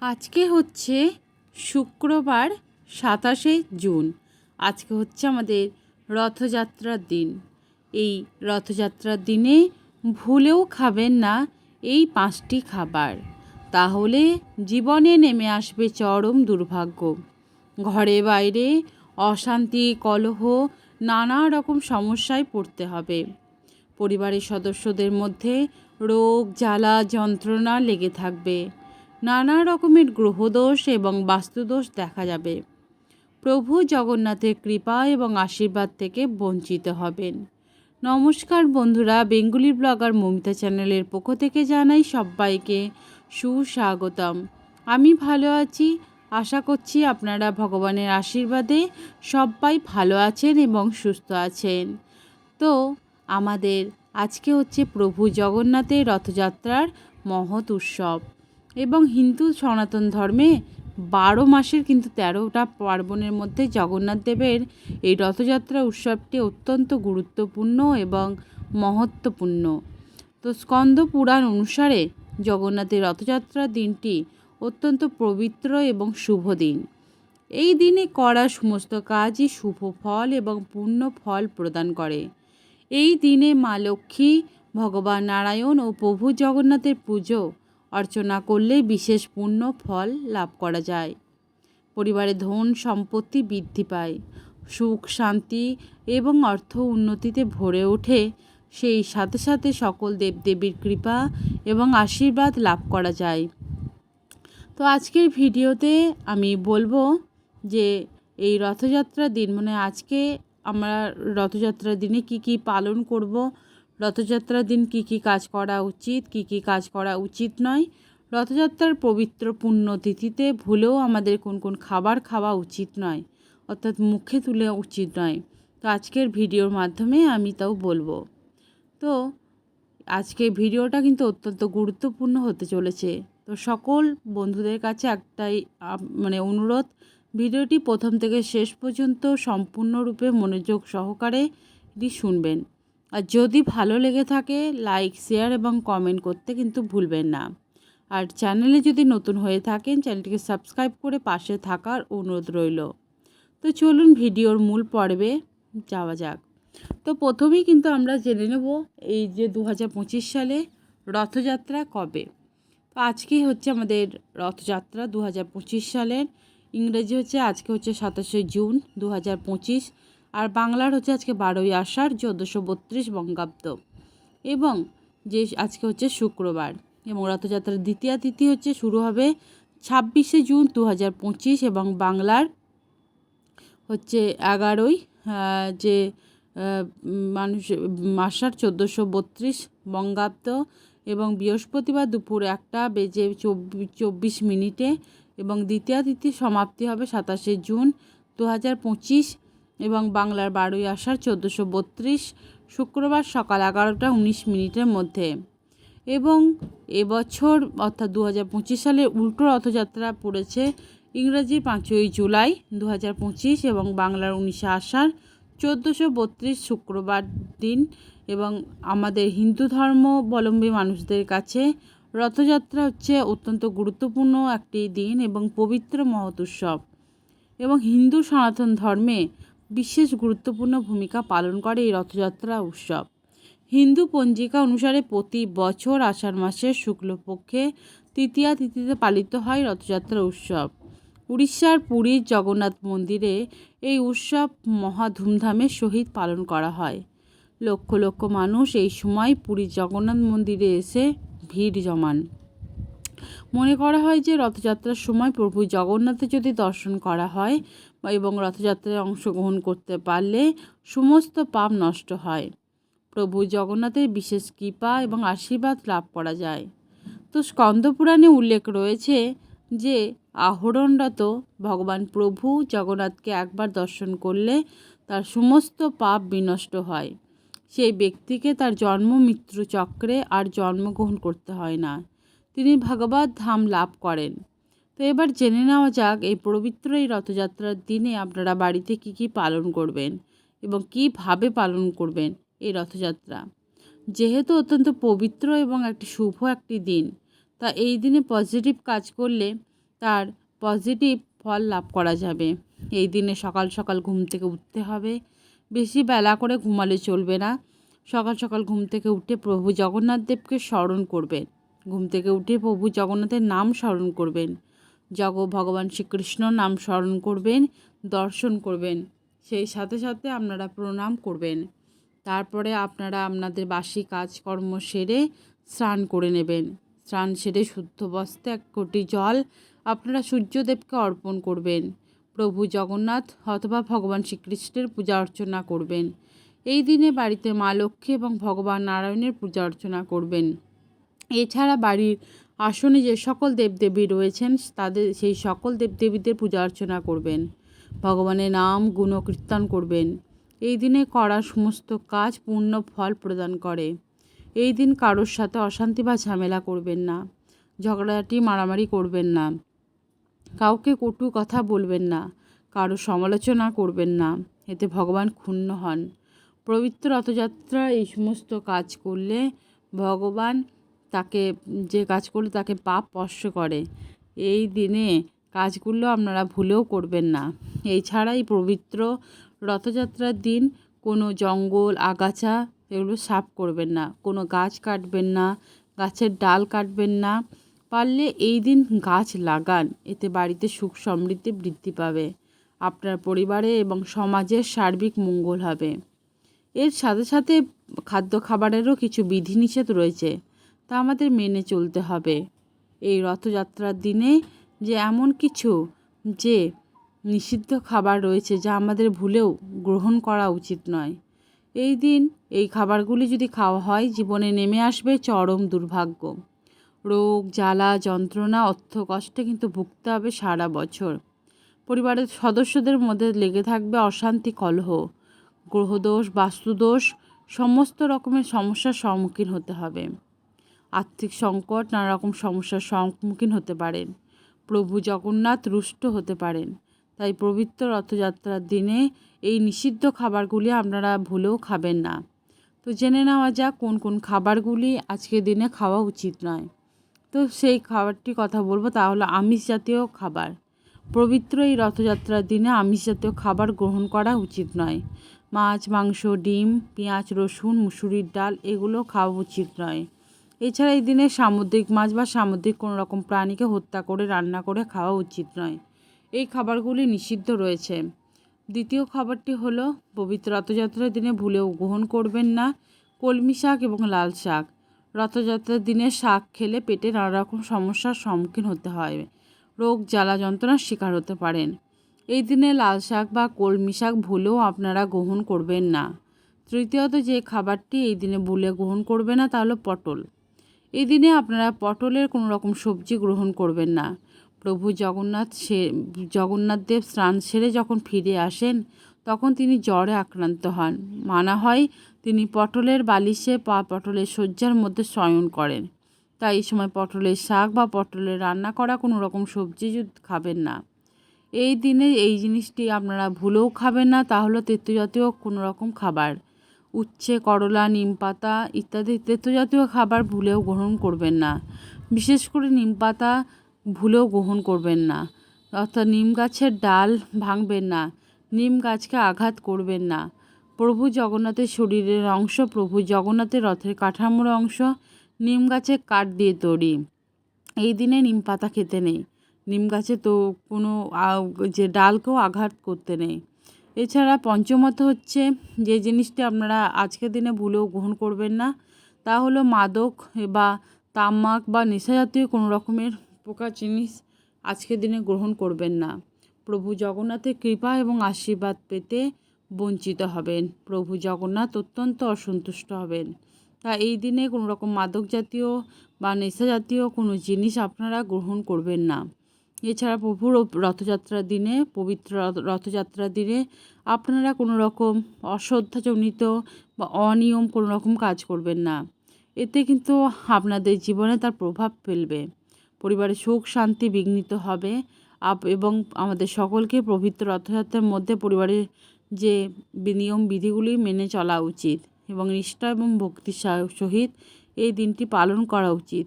আজকে হচ্ছে শুক্রবার সাতাশে জুন। আজকে হচ্ছে আমাদের রথযাত্রার দিন। এই রথযাত্রার দিনে ভুলেও খাবেন না এই পাঁচটি খাবার। তাহলে জীবনে নেমে আসবে চরম দুর্ভাগ্য। ঘরে বাইরে অশান্তি, কলহ, নানা রকম সমস্যায় পড়তে হবে। পরিবারের সদস্যদের মধ্যে রোগ, জ্বালা, যন্ত্রণা লেগে থাকবে। নানা রকমের গ্রহদোষ এবং বাস্তুদোষ দেখা যাবে। প্রভু জগন্নাথের কৃপা এবং আশীর্বাদ থেকে বঞ্চিত হবেন। নমস্কার বন্ধুরা, বেঙ্গুলি ব্লগার মমিতা চ্যানেলের পক্ষ থেকে জানাই সবাইকে সুস্বাগতম। আমি ভালো আছি, আশা করছি আপনারা ভগবানের আশীর্বাদে সবাই ভালো আছেন এবং সুস্থ আছেন। তো আমাদের আজকে হচ্ছে প্রভু জগন্নাথের রথযাত্রার মহৎ উৎসব। এবং হিন্দু সনাতন ধর্মে বারো মাসের কিন্তু তেরোটা পার্বণের মধ্যে জগন্নাথ দেবের এই রথযাত্রা উৎসবটি অত্যন্ত গুরুত্বপূর্ণ এবং মহত্বপূর্ণ। তো স্কন্দ পুরাণ অনুসারে জগন্নাথের রথযাত্রার দিনটি অত্যন্ত পবিত্র এবং শুভ দিন। এই দিনে করা সমস্ত কাজই শুভ ফল এবং পূর্ণ ফল প্রদান করে। এই দিনে মা লক্ষ্মী, ভগবান নারায়ণ ও প্রভু জগন্নাথের পুজো অর্চনা করলে বিশেষ পূর্ণ ফল লাভ করা যায়। পরিবারে ধন সম্পত্তি বৃদ্ধি পায়। সুখ, শান্তি এবং অর্থ উন্নতিতে ভরে ওঠে। সেই সাথে সাথে সকল দেবদেবীর কৃপা এবং আশীর্বাদ লাভ করা যায়। তো আজকের ভিডিওতে আমি বলব যে, এই রথযাত্রার দিন মানে আজকে আমরা রথযাত্রার দিনে কি কি পালন করব রথযাত্রার দিন কি কি কাজ করা উচিত, কি কি কাজ করা উচিত নয়। রথযাত্রার পবিত্র পুণ্য তিথিতে ভুলেও আমাদের কোন কোন খাবার খাওয়া উচিত নয়, অর্থাৎ মুখে তুলে উচিত নয়। তো আজকের ভিডিওর মাধ্যমে আমি তাও বলব। তো আজকে ভিডিওটা কিন্তু অত্যন্ত গুরুত্বপূর্ণ হতে চলেছে। তো সকল বন্ধুদের কাছে একটাই মানে অনুরোধ, ভিডিওটি প্রথম থেকে শেষ পর্যন্ত সম্পূর্ণরূপে মনোযোগ সহকারে এটি শুনবেন। আর যদি ভালো লেগে থাকে লাইক শেয়ার এবং কমেন্ট করতে কিন্তু ভুলবেন না। আর চ্যানেলে যদি নতুন হয়ে থাকেন চ্যানেলটিকে সাবস্ক্রাইব করে পাশে থাকার অনুরোধ রইল। তো চলুন ভিডিওর মূল পর্বে যাওয়া যাক। তো প্রথমেই কিন্তু আমরা জেনে নেব এই যে দু হাজার পঁচিশ সালে রথযাত্রা কবে। তো আজকেই হচ্ছে আমাদের রথযাত্রা দু হাজার পঁচিশ সালের। ইংরেজি হচ্ছে আজকে হচ্ছে সাতাশে জুন দু হাজার পঁচিশ। আর বাংলার হচ্ছে আজকে বারোই আষাঢ় চোদ্দোশো বত্রিশ বঙ্গাব্দ। এবং যে আজকে হচ্ছে শুক্রবার। এবং রথযাত্রার দ্বিতীয় তিথি হচ্ছে শুরু হবে ছাব্বিশে জুন দু হাজার পঁচিশ এবং বাংলার হচ্ছে এগারোই যে মানুষ, আষাঢ় চোদ্দোশো বত্রিশ বঙ্গাব্দ এবং বৃহস্পতিবার দুপুর একটা বেজে চব্বিশ মিনিটে এবং দ্বিতীয় তিথি সমাপ্তি হবে সাতাশে জুন দু হাজার পঁচিশ এবং বাংলার বারোই আষাঢ় চোদ্দোশো বত্রিশ শুক্রবার সকাল এগারোটা উনিশ মিনিটের মধ্যে। এবং এবছর অর্থাৎ দু হাজার পঁচিশ সালে উল্টো রথযাত্রা পড়েছে ইংরেজির পাঁচই জুলাই দু হাজার পঁচিশ এবং বাংলার উনিশে আষাঢ় চোদ্দোশো বত্রিশ শুক্রবার দিন। এবং আমাদের হিন্দু ধর্মাবলম্বী মানুষদের কাছে রথযাত্রা হচ্ছে অত্যন্ত গুরুত্বপূর্ণ একটি দিন এবং পবিত্র মহৎ উৎসব এবং হিন্দু সনাতন ধর্মে বিশেষ গুরুত্বপূর্ণ ভূমিকা পালন করে এই রথযাত্রা উৎসব। হিন্দু পঞ্জিকা অনুসারে প্রতি বছর আষাঢ় মাসের শুক্লপক্ষে তৃতীয়া তিথিতে পালিত হয় রথযাত্রা উৎসব। উড়িষ্যার পুরীর জগন্নাথ মন্দিরে এই উৎসব মহা ধুমধামের সহিত পালন করা হয়। লক্ষ লক্ষ মানুষ এই সময় পুরীর জগন্নাথ মন্দিরে এসে ভিড় জমান। মনে করা হয় যে রথযাত্রার সময় প্রভু জগন্নাথের যদি দর্শন করা হয় এবং রথযাত্রায় অংশগ্রহণ করতে পারলে সমস্ত পাপ নষ্ট হয়। প্রভু জগন্নাথের বিশেষ কৃপা এবং আশীর্বাদ লাভ করা যায়। তো স্কন্দপুরাণে উল্লেখ রয়েছে যে আহরণরত ভগবান প্রভু জগন্নাথকে একবার দর্শন করলে তার সমস্ত পাপ বিনষ্ট হয়। সেই ব্যক্তিকে তার জন্ম মৃত্যু চক্রে আর জন্মগ্রহণ করতে হয় না। তিনি ভগবত ধাম লাভ করেন। তো এবার জেনে নেওয়া যাক এই পবিত্র এই রথযাত্রার দিনে আপনারা বাড়িতে কি কি পালন করবেন এবং কীভাবে পালন করবেন এই রথযাত্রা। যেহেতু অত্যন্ত পবিত্র এবং একটি শুভ একটি দিন, তা এই দিনে পজিটিভ কাজ করলে তার পজিটিভ ফল লাভ করা যাবে। এই দিনে সকাল সকাল ঘুম থেকে উঠতে হবে। বেশি বেলা করে ঘুমালে চলবে না। সকাল সকাল ঘুম থেকে উঠে প্রভু জগন্নাথ দেবকে স্মরণ করবেন। ঘুম থেকে উঠে প্রভু জগন্নাথের নাম স্মরণ করবেন। জগ ভগবান শ্রীকৃষ্ণ নাম স্মরণ করবেন, দর্শন করবেন, সেই সাথে সাথে আপনারা প্রণাম করবেন। তারপরে আপনারা আপনাদের বাসি কাজকর্ম সেরে স্নান করে নেবেন। স্নান সেরে শুদ্ধ বস্তে এক কোটি জল আপনারা সূর্যদেবকে অর্পণ করবেন। প্রভু জগন্নাথ অথবা ভগবান শ্রীকৃষ্ণের পূজা অর্চনা করবেন। এই দিনে বাড়িতে মা লক্ষ্মী এবং ভগবান নারায়ণের পূজা অর্চনা করবেন। এছাড়া বাড়ির আসনে যে সকল দেবদেবী রয়েছেন, তাদের সেই সকল দেবদেবীদের পূজা অর্চনা করবেন। ভগবানের নাম গুণ কীর্তন করবেন। এই দিনে করা সমস্ত কাজ পূর্ণ ফল প্রদান করে। এই দিন কারোর সাথে অশান্তি বা ঝামেলা করবেন না। ঝগড়াটি মারামারি করবেন না। কাউকে কটু কথা বলবেন না। কারও সমালোচনা করবেন না। এতে ভগবান ক্ষুণ্ণ হন। পবিত্র রথযাত্রা এই সমস্ত কাজ করলে ভগবান তাকে, যে কাজ করলে তাকে পাপ স্পর্শ করে। এই দিনে কাজগুলো আপনারা ভুলেও করবেন না। এই ছাড়াই পবিত্র রথযাত্রার দিন কোনো জঙ্গল, আগাছা এগুলো সাফ করবেন না। কোনো গাছ কাটবেন না, গাছের ডাল কাটবেন না। পারলে এই দিন গাছ লাগান, এতে বাড়িতে সুখ সমৃদ্ধি বৃদ্ধি পাবে। আপনার পরিবারে এবং সমাজের সার্বিক মঙ্গল হবে। এর সাথে সাথে খাদ্য খাবারেরও কিছু বিধিনিষেধ রয়েছে। তা আমাদের মেনে চলতে হবে। এই রথযাত্রার দিনে যে এমন কিছু, যে নিষিদ্ধ খাবার রয়েছে যা আমাদের ভুলেও গ্রহণ করা উচিত নয়। এই দিন এই খাবারগুলি যদি খাওয়া হয়, জীবনে নেমে আসবে চরম দুর্ভাগ্য। রোগ, জ্বালা, যন্ত্রণা, অর্থ কষ্টে কিন্তু ভুগতে হবে সারা বছর। পরিবারের সদস্যদের মধ্যে লেগে থাকবে অশান্তি, কলহ, গ্রহদোষ, বাস্তুদোষ, সমস্ত রকমের সমস্যার সম্মুখীন হতে হবে। আর্থিক সংকট নানা রকম সমস্যার সম্মুখীন হতে পারেন। প্রভু জগন্নাথ রুষ্ট হতে পারেন। তাই পবিত্র রথযাত্রার দিনে এই নিষিদ্ধ খাবারগুলি আপনারা ভুলেও খাবেন না। তো জেনে নেওয়া যাক কোন কোন খাবারগুলি আজকের দিনে খাওয়া উচিত নয়। তো সেই খাবারটি কথা বলব, তা হলো আমিষ জাতীয় খাবার। পবিত্র এই রথযাত্রার দিনে আমিষ জাতীয় খাবার গ্রহণ করা উচিত নয়। মাছ, মাংস, ডিম, পেঁয়াজ, রসুন, মুসুরির ডাল, এগুলো খাওয়া উচিত নয়। এছাড়া এই দিনে সামুদ্রিক মাছ বা সামুদ্রিক কোনো রকম প্রাণীকে হত্যা করে, রান্না করে খাওয়া উচিত নয়। এই খাবারগুলি নিষিদ্ধ রয়েছে। দ্বিতীয় খাবারটি হলো, পবিত্র রথযাত্রার দিনে ভুলেও গ্রহণ করবেন না কলমি শাক এবং লাল শাক। রথযাত্রার দিনে শাক খেলে পেটে নানা রকম সমস্যার সম্মুখীন হতে হয়, রোগ, জ্বালা যন্ত্রণার শিকার হতে পারেন। এই দিনে লাল শাক বা কলমি শাক ভুলেও আপনারা গ্রহণ করবেন না। তৃতীয়ত যে খাবারটি এই দিনে ভুলে গ্রহণ করবে না তা হলো পটল। এই দিনে আপনারা পটলের কোনো রকম সবজি গ্রহণ করবেন না। প্রভু জগন্নাথ সে, জগন্নাথ দেব স্নান সেরে যখন ফিরে আসেন, তখন তিনি জ্বরে আক্রান্ত হন। মানা হয় তিনি পটলের বালিশে পা, পটলের শয্যার মধ্যে শয়ন করেন। তাই এই সময় পটলের শাক বা পটলের রান্না করা কোনো রকম সবজি খাবেন না। এই দিনে এই জিনিসটি আপনারা ভুলেও খাবেন না, তাহলে তেতো জাতীয় কোনো রকম খাবার। উচ্ছে, করলা, নিম পাতা ইত্যাদি তেতো জাতীয় খাবার ভুলেও গ্রহণ করবেন না। বিশেষ করে নিম পাতা ভুলেও গ্রহণ করবেন না। অর্থাৎ নিম গাছের ডাল ভাঙবেন না, নিম গাছকে আঘাত করবেন না। প্রভু জগন্নাথের শরীরের অংশ, প্রভু জগন্নাথের রথের কাঠামোর অংশ, নিম গাছে কাঠ দিয়ে তৈরি। এই দিনে নিম পাতা খেতে নেই। নিম গাছে তো কোনো যে ডালকেও আঘাত করতে নেই। এছাড়া পঞ্চমত হচ্ছে যে জিনিসটি আপনারা আজকের দিনে ভুলেও গ্রহণ করবেন না, তা হলো মাদক বা তামাক বা নেশাজাতীয় কোনো রকমের প্রকার জিনিস আজকের দিনে গ্রহণ করবেন না। প্রভু জগন্নাথের কৃপা এবং আশীর্বাদ পেতে বঞ্চিত হবেন। প্রভু জগন্নাথ অত্যন্ত অসন্তুষ্ট হবেন। তা এই দিনে কোনো রকম মাদক জাতীয় বা নেশা জাতীয় কোনো জিনিস আপনারা গ্রহণ করবেন না। এছাড়া প্রভুর রথযাত্রার দিনে, পবিত্র রথযাত্রার দিনে আপনারা কোনো রকম অশ্রদ্ধাজনিত বা অনিয়ম কোনো রকম কাজ করবেন না। এতে কিন্তু আপনাদের জীবনে তার প্রভাব ফেলবে। পরিবারের সুখ, শান্তি বিঘ্নিত হবে। আপ, এবং আমাদের সকলকে পবিত্র রথযাত্রার মধ্যে পরিবারের যে নিয়ম বিধিগুলি মেনে চলা উচিত এবং নিষ্ঠা এবং ভক্তির সহিত এই দিনটি পালন করা উচিত।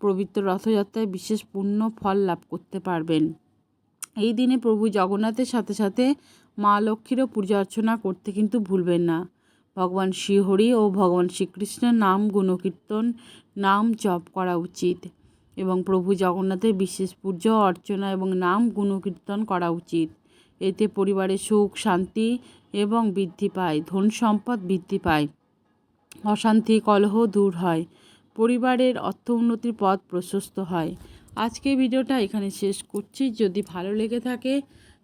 পবিত্র রথযাত্রায় বিশেষ পুণ্য ফল লাভ করতে পারবেন। এই দিনে প্রভু জগন্নাথের সাথে সাথে মা লক্ষ্মীরও পূজা অর্চনা করতে কিন্তু ভুলবেন না। ভগবান শ্রীহরি ও ভগবান শ্রীকৃষ্ণের নাম গুণকীর্তন, নাম জপ করা উচিত এবং প্রভু জগন্নাথের বিশেষ পূজা, অর্চনা এবং নাম গুণকীর্তন করা উচিত। এতে পরিবারে সুখ, শান্তি এবং বৃদ্ধি পায়, ধন সম্পদ বৃদ্ধি পায়। অশান্তি, কলহ দূর হয়। পরিবারের অর্থ উন্নতির পথ প্রশস্ত হয়। আজকে ভিডিওটা এখানে শেষ করছি। যদি ভালো লেগে থাকে,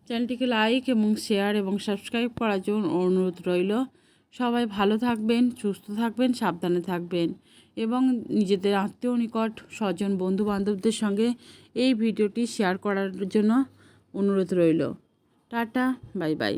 চ্যানেলটিকে লাইক এবং শেয়ার এবং সাবস্ক্রাইব করার জন্য অনুরোধ রইল। সবাই ভালো থাকবেন, সুস্থ থাকবেন, সাবধানে থাকবেন এবং নিজেদের আত্মীয় নিকট, স্বজন বন্ধু বান্ধবদের সঙ্গে এই ভিডিওটি শেয়ার করার জন্য অনুরোধ রইল। Tata, bye bye.